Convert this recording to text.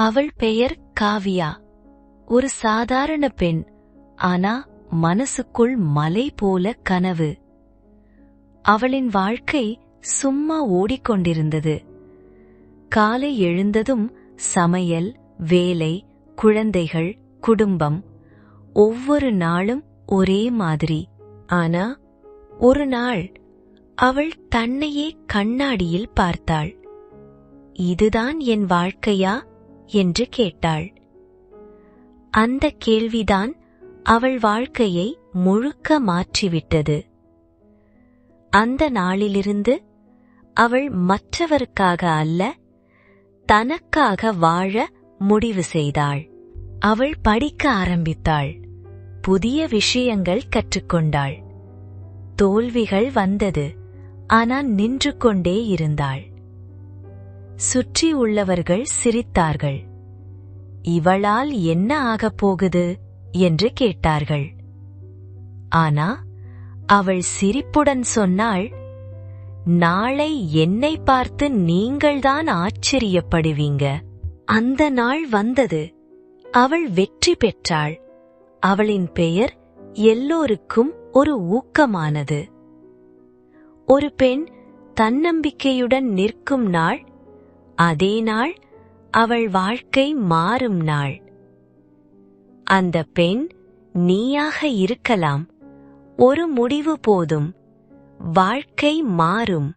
அவள் பெயர் காவியா. ஒரு சாதாரண பெண் ஆனா மனசுக்குள் மலை போல கனவு. அவளின் வாழ்க்கை சும்மா ஓடிக்கொண்டிருந்தது. காலை எழுந்ததும் சமையல் வேலை குழந்தைகள் குடும்பம் ஒவ்வொரு நாளும் ஒரே மாதிரி. ஆனா ஒரு நாள் அவள் தன்னையே கண்ணாடியில் பார்த்தாள். இதுதான் என் வாழ்க்கையா? என்று கேட்டாள். அந்த கேள்விதான் அவள் வாழ்க்கையை முழுக்க மாற்றிவிட்டது. அந்த நாளிலிருந்து அவள் மற்றவருக்காக அல்ல தனக்காக வாழ முடிவு செய்தாள். அவள் படிக்க ஆரம்பித்தாள். புதிய விஷயங்கள் கற்றுக்கொண்டாள். தோல்விகள் வந்தது. ஆனால் நின்று கொண்டே இருந்தாள். சுற்றி உள்ளவர்கள் சிரித்தார்கள். இவளால் என்ன ஆகப் போகுது? என்று கேட்டார்கள். ஆனா அவள் சிரிப்புடன் சொன்னாள் நாளை என்னை பார்த்து நீங்கள்தான் ஆச்சரியப்படுவீங்க. அந்த நாள் வந்தது. அவள் வெற்றி பெற்றாள். அவளின் பெயர் எல்லோருக்கும் ஒரு ஊக்கமானது. ஒரு பெண் தன்னம்பிக்கையுடன் நிற்கும் நாள் அதே நாள் அவள் வாழ்க்கை மாறும் நாள். அந்த பெண் நீயாக இருக்கலாம். ஒரு முடிவு போதும். வாழ்க்கை மாறும்.